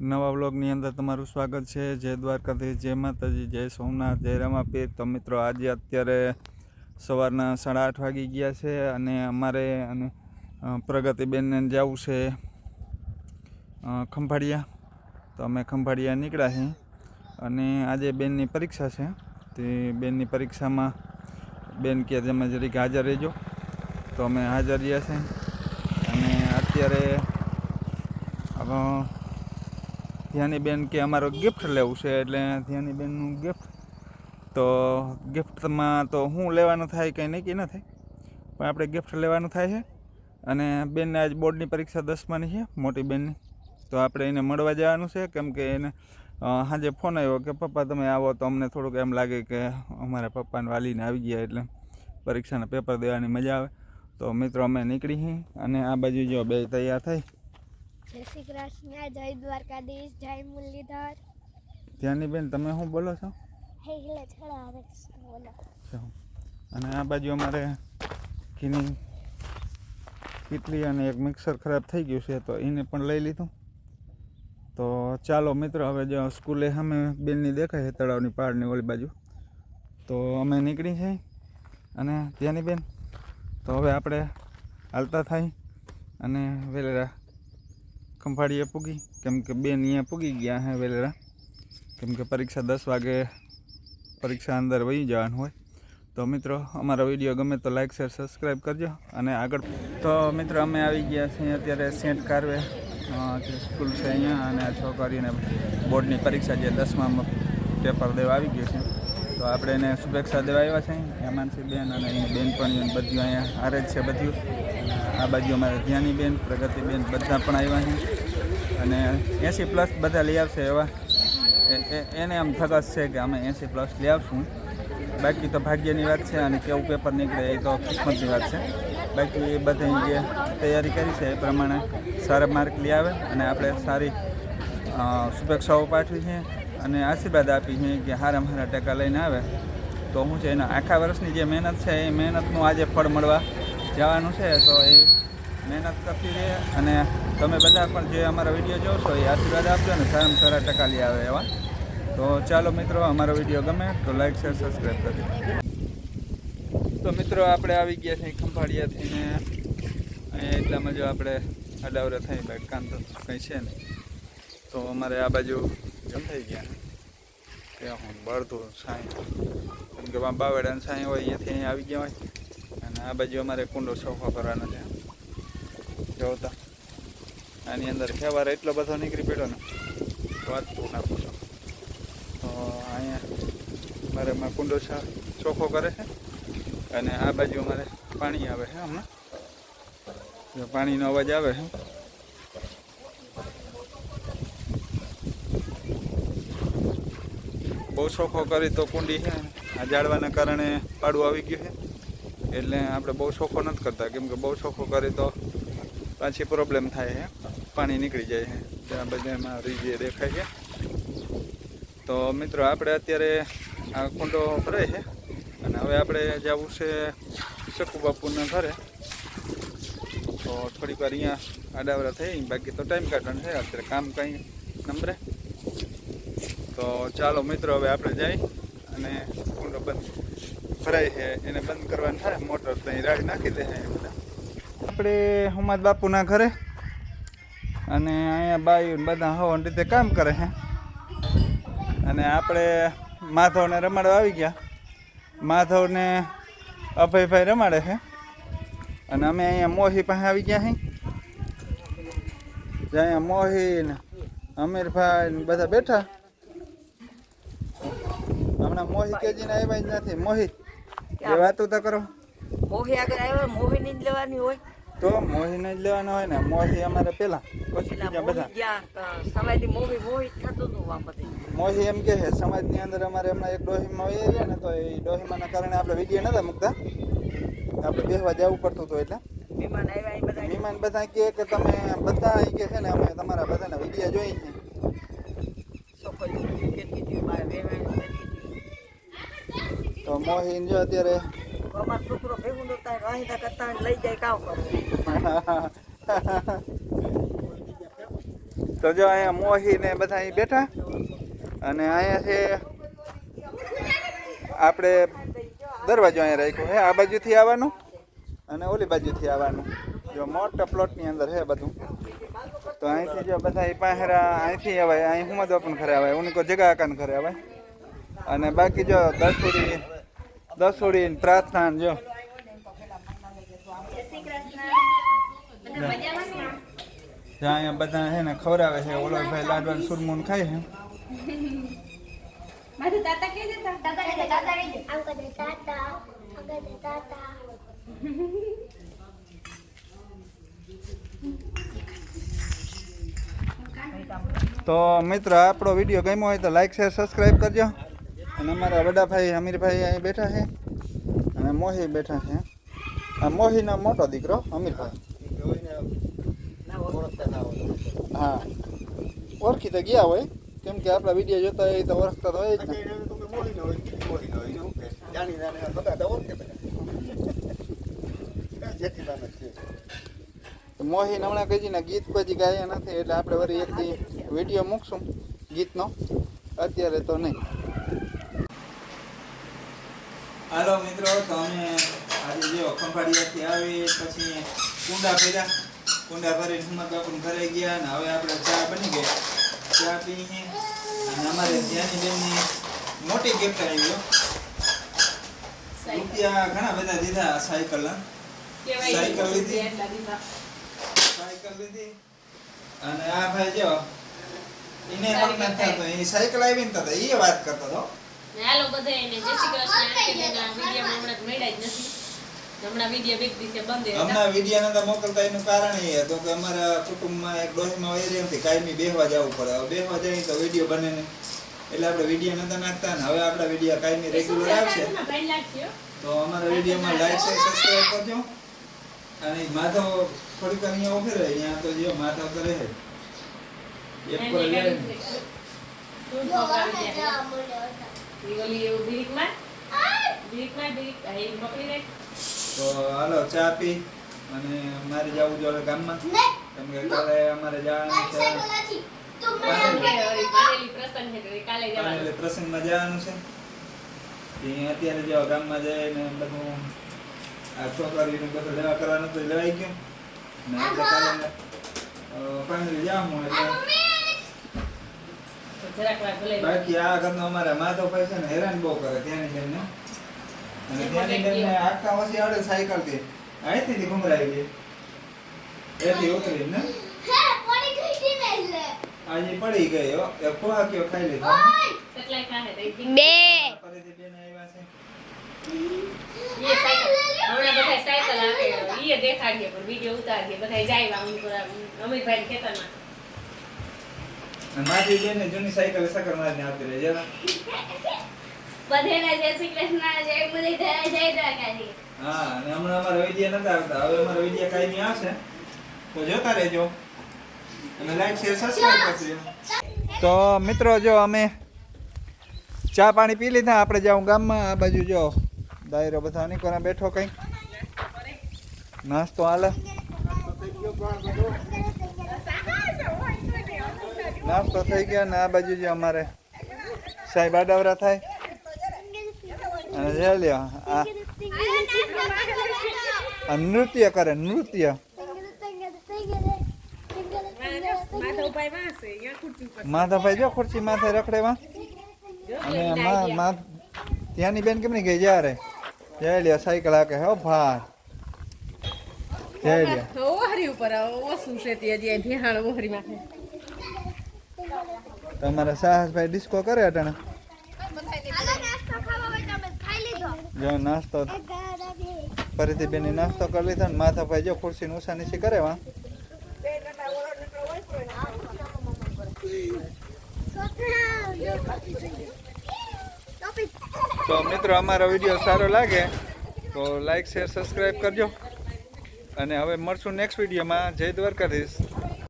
નવા વ્લોગની અંદર તમારું સ્વાગત છે. જય દ્વારકાથી જય માતાજી, જય સોમનાથ, જય રમાપીર. તો મિત્રો, આજે અત્યારે સવારના સાડા આઠ વાગી ગયા છે અને અમારે અને પ્રગતિબેનને જવું છે ખંભાળિયા. તો અમે ખંભાળિયા નીકળ્યા છીએ અને આજે બેનની પરીક્ષા છે. તે બેનની પરીક્ષામાં બેન કે તમે જરીક હાજર રહેજો. તો અમે હાજર રહ્યા છે અને અત્યારે અ, ધ્યાની બેન કે અમારો ગિફ્ટ લેવું છે એટલે ધ્યાની બેનનું ગિફ્ટ તો ગિફ્ટમાં તો હું લેવાનું થાય કંઈ નક્કી ન થાય પણ આપણે ગિફ્ટ લેવાનું થાય છે. અને બેનને આજ બોર્ડની પરીક્ષા દસમાની છે મોટી બેનની. તો આપણે એને મળવા જવાનું છે કેમ કે એને સાંજે ફોન આવ્યો કે પપ્પા તમે આવો. તો અમને થોડુંક એમ લાગે કે અમારા પપ્પાને વાલીને આવી ગયા એટલે પરીક્ષાના પેપર દેવાની મજા આવે. તો મિત્રો અમે નીકળી અને આ બાજુ જો બે તૈયાર થઈ. જય શ્રી કૃષ્ણ જય દ્વારકાધીશ જય મુરલીધર. ધ્યાની બેન તમે શું બોલો છો? હે हिले છોડા હવે બોલો. અને આ બાજુ અમારે ઘીની કેટલી અને એક મિક્સર ખરાબ થઈ ગયું છે તો એને પણ લઈ લીધું. તો ચાલો મિત્રો હવે જો સ્કૂલે સામે બેનની દેખાય છે તળાવની પાળની ઓલી બાજુ. તો અમે નીકળી છે. અને ત્યાંની બેન તો હવે આપણે હાલતા થાય. અને વેલેરા ખંભાળીએ પૂગી. કેમ કે બેન અહીંયા પૂગી ગયા હે વેલેરા. કેમ કે પરીક્ષા દસ વાગે પરીક્ષા અંદર વહી જવાનું હોય. તો મિત્રો, અમારો વીડિયો ગમે તો લાઈક શેર સબસ્ક્રાઈબ કરજો. અને આગળ તો મિત્રો, અમે આવી ગયા છીએ અત્યારે સેન્ટ કારવે. સ્કૂલ છે અહીંયા અને છોકરીને બોર્ડની પરીક્ષા જે દસમામાં પેપર દેવા આવી ગયું છે. તો આપણે એને શુભેચ્છા દેવા આવ્યા છે. હેમાંશી બેન અને એની પણ બધું અહીંયા હારે જ છે બધું આ બાજુ અમારે ધ્યાની બેન પ્રગતિબેન બધા પણ આવ્યા છે. અને એંસી પ્લસ બધા લઈ આવશે એવા. એને આમ ધગસ છે કે અમે એંસી પ્લસ લઈ આવશું. બાકી તો ભાગ્યની વાત છે અને કેવું પેપર નીકળે એ તો કિસ્મતની વાત છે. બાકી એ બધી જે તૈયારી કરી છે એ પ્રમાણે સારા માર્ક લઈ આવે અને આપણે સારી શુભેચ્છાઓ પાઠવી છે. અને આશીર્વાદ આપી છે કે હારા હારા ટકા લઈને આવે. તો હું છે એના આખા વર્ષની જે મહેનત છે, એ મહેનતનું આજે ફળ મળવા જવાનું છે. તો એ મહેનત કરતી રહે અને તમે બધા પણ જે અમારા વીડિયો જોશો, એ આશીર્વાદ આપજો ને સારામાં સારા ટકા લઈ આવે એવા. તો ચાલો મિત્રો, અમારો વીડિયો ગમે તો લાઈક શેર સબસ્ક્રાઈબ કરજો. તો મિત્રો, આપણે આવી ગયા છીએ ખંભાળિયા થઈને અહીંયા એટલામાં જો આપણે અડાવરા થઈ બાકી કામ તો કંઈ છે ને તો અમારે આ બાજુ જમ થઈ ગયા ત્યાં હું બળતું સાંઈ. કેમ કે આમ બાવેડાને સાંઈ હોય, અહીંયાથી અહીં આવી ગયા હોય. અને આ બાજુ અમારે કુંડો સોફા કરવાનો છે. જોતા આની અંદર ખેવાર એટલો બધો નીકળી પડ્યો ને, વાત ના પૂછો તો અહીંયા મારે એમાં કુંડો ચોખ્ખો કરે છે. અને આ બાજુ અમારે પાણી આવે છે હમણાં. પાણીનો અવાજ આવે છે. બહુ શોખો કરી તો કુંડી છે આ જાળવાના કારણે પાડું આવી ગયું છે. એટલે આપણે બહુ શોખો નથી કરતા. કેમ કે બહુ શોખો કરી તો પાછી પ્રોબ્લેમ થાય છે. પાણી નીકળી જાય છે. ત્યાં બધામાં રીજે દેખાય છે. તો મિત્રો, આપણે અત્યારે આ કુંડો ભરાય છે અને હવે આપણે જવું છે શકુ બાપુના ઘરે. તો થોડીક વાર અહીંયા આડાવરા થઈ, બાકી તો ટાઈમ કાઢવાનું છે. અત્યારે કામ કંઈ નંબરે. તો ચાલો મિત્રો, હવે આપણે જઈ અને કુંડો બંધ ભરાય છે. એને બંધ કરવાનું થાય મોટર ત્યાં રાડ નાખી દે આપણે હુમાદ બાપુના ઘરે અને અહીંયા બાઈ બધા હવન રીતે કામ કરે છે. અને આપણે માધવને રમાડવા આવી ગયા. માધવને અભયભાઈ રમાડે છે. અને અમે અહીંયા મોહી પાસે આવી ગયા છીએ. જ્યાં મોહી ને અમીરભાઈ બધા બેઠા. હમણાં મોહી કેજીને આવ્યા જ નથી. મોહી એ વાતો તો કરો. મોહી આગળ આવ્યો મોહીની જ લેવાની હોય. તો મોહીને જ લેવાનો હોય ને મોહી અમારે પેલા. પછી બીજા બધા. મોહી મોહી મોહી થતું હતું બધે. મોહી એમ કે છે સમાજની અંદર અમારે હમણાં એક ડોહીમાં વહી ને તો એ ડોહીમાના કારણે આપણે વીડિયો નતા મૂકતા. આપણે બેસવા જવું પડતું હતું એટલે. મહેમાન બધા કે કે તમે બધા અહીં કે છે ને અમે તમારા બધાના વિડીયા જોઈ છે છોકરીઓ કેટલી હતી મારે વેવાણી કેટલી હતી તો મોહિન જો અત્યારે અમાર છોકરો ભેગું નતા વાહિદા કરતા લઈ જાય કામ તો જો અહીંયા મોહી ને બધા અહીં બેઠા. અને અહીંયા છે આપણે દરવાજો અહીંયા રાખ્યો હે આ બાજુથી આવવાનું અને ઓલી બાજુથી આવવાનું. જો મોટા પ્લોટની અંદર છે બધું. તો અહીંથી જો બધા પાહેરા અહીંથી આવે અહીં હુમદ પણ ખરે આવે ઉનકો જગા કાન ખરે આવે અને બાકી જો દસોડી દસોડી ને પ્રાર્થના ને જો જ્યાં અહીંયા બધા છે ને ખવડાવે છે ઓલો ભાઈ લાડવાનું સુરમૂન ખાય છે મારું તાતા કે જતા તાતા કે તાતા કે આમ કરે તાતા આમ કરે તાતા. તો મિત્રો આપણો વીડિયો ગમ્યો હોય તો લાઈક શેર સબસ્ક્રાઈબ કરજો. અને અમારા વડાભાઈ અમીરભાઈ અહીં બેઠા છે. અને મોહી બેઠા છે. આ મોહીનો મોટો દીકરો અમીરભાઈ. હા. ઓળખી તો ગયા હોય. કેમ કે આપણા વીડિયો જોતા હોય તો ઓળખતા તો હોય જ ને. મોહીન હમણાં કહીને ગીત પછી ગાયા નથી, એટલે આપણે વળી એક વીડિયો મૂકશું ગીતનો. અત્યારે તો નહીં. હાલો મિત્રો તો અમે આજે જો ખંભાળિયાથી આવી પછી કુંડા ભર્યા. કુંડા ભરીને હિંમત બાપુને ઘરે ગયા અને હવે આપણે ચા બની ગઈ. ચા પી અને અમારે ધ્યાની બેનની મોટી ગિફ્ટ આવી ગયો રૂપિયા ઘણા બધા દીધા સાયકલ સાયકલ લીધી? સાયકલ લીધી. અને આ ભાઈ જો એને મન નથી થતો એ સાયકલ આવી ને તો એ વાત કરતો હતો. હાલો બધાયને જય શ્રી કૃષ્ણ. આંટીના વિડીયોમાં હમણાં મળ્યા જ નથી. હમણાં વીડિયો બેક દિવસે બંધ હમણાં વીડિયો નતા મોકલતા એનું કારણ એ હતું કે અમારા કુટુંબમાં એક ડોહીમાં કાયમી બેહવા જવું પડે. હવે બેહવા જઈએ તો વીડિયો બને ને એટલે આપણે વીડિયો નતા નાખતા ને હવે આપણા વીડિયો કાયમી રેગ્યુલર આવશે. તો અમારા વિડીયોમાં લાઈક શેર સબસ્ક્રાઈબ કરજો. અને માધવ થોડીક અહીંયા ઊભી રહે અહીંયા તો જો માધવ તો રહે. એક પર લે. તું રાખ. તો હાલો ચા પી અને મારે જવું જોઈએ ગામમાં. કેમ કે કાલે અમારે જવાનું છે. જવાનું. પ્રસંગમાં જવાનું છે. અત્યારે જો ગામમાં જઈને બધું આ છોકરીને બધું લેવા કરવાનું તો લેવાઈ ગયું. ને એટલે કાલે ફાઇનલી જાઉં એટલે બાકી આ ઘરનો અમારા માધવભાઈ છે ને હેરાન બહુ કરે ત્યાંની બેનને. અને ત્યાંની બેનને આખા ઓછી આવડે સાયકલ અહીંથી થી ઘુમરાઈ એથી ઉતરી ને આજે પડી ગઈ હો. ખાઈ લીધો. બે. ફરીથી બેન આવ્યા છે. બધા સાયકલ ઈ દેખાડીએ પણ વીડિયો ઉતારીએ. બધા જાય અમીરભાઈ ખેતરમાં. અને મારી બેન જૂની સાયકલ સકર મારીને આવતી રહે જરા. બધાને જય શ્રી કૃષ્ણ જય મુરલીધર જય દ્વારકાધીશ. હા અને હમણાં અમારા વીડિયો નતા આવતા. હવે અમારા કાઈ કાંઈ આવશે. તો જોતા રહેજો. અને લાઈક શેર સબસ્ક્રાઇબ કરજો તો મિત્રો જો અમે ચા પાણી પી લીધા. આપણે જાઉં ગામમાં આ બાજુ જો દાયરો બધા નીકોના બેઠો કંઈક. નાસ્તો હાલે. નાસ્તો થઈ ગયો ને આ બાજુ જો અમારે સાહેબ આડાવરા થાય. અને જે લ્યો આ આ નૃત્ય કરે, નૃત્ય. માધવભાઈ જો ખુરશી માથે રખડેવા અને ત્યાંની બેન કેમ નહીં ગઈ જ્યારે જય લ્યો, સાયકલ હાકે. હો ભાર જય લ્યો. ઉપર ઓછું છે ત્યાં હજી ભેહાણ ઓહરી તમારા સાહસભાઈ ડિસ્કો કરે અટાણે? જો નાસ્તો ફરીથી બેની નાસ્તો કરી લીધો ને માથાભાઈ જો ખુરશી ઉષા નીચે કરે વા તો મિત્રો, અમારો વીડિયો સારો લાગે તો લાઈક શેર સબસ્ક્રાઈબ કરજો. અને હવે મળશું નેક્સ્ટ વિડીયોમાં. જય દ્વારકાધીશ.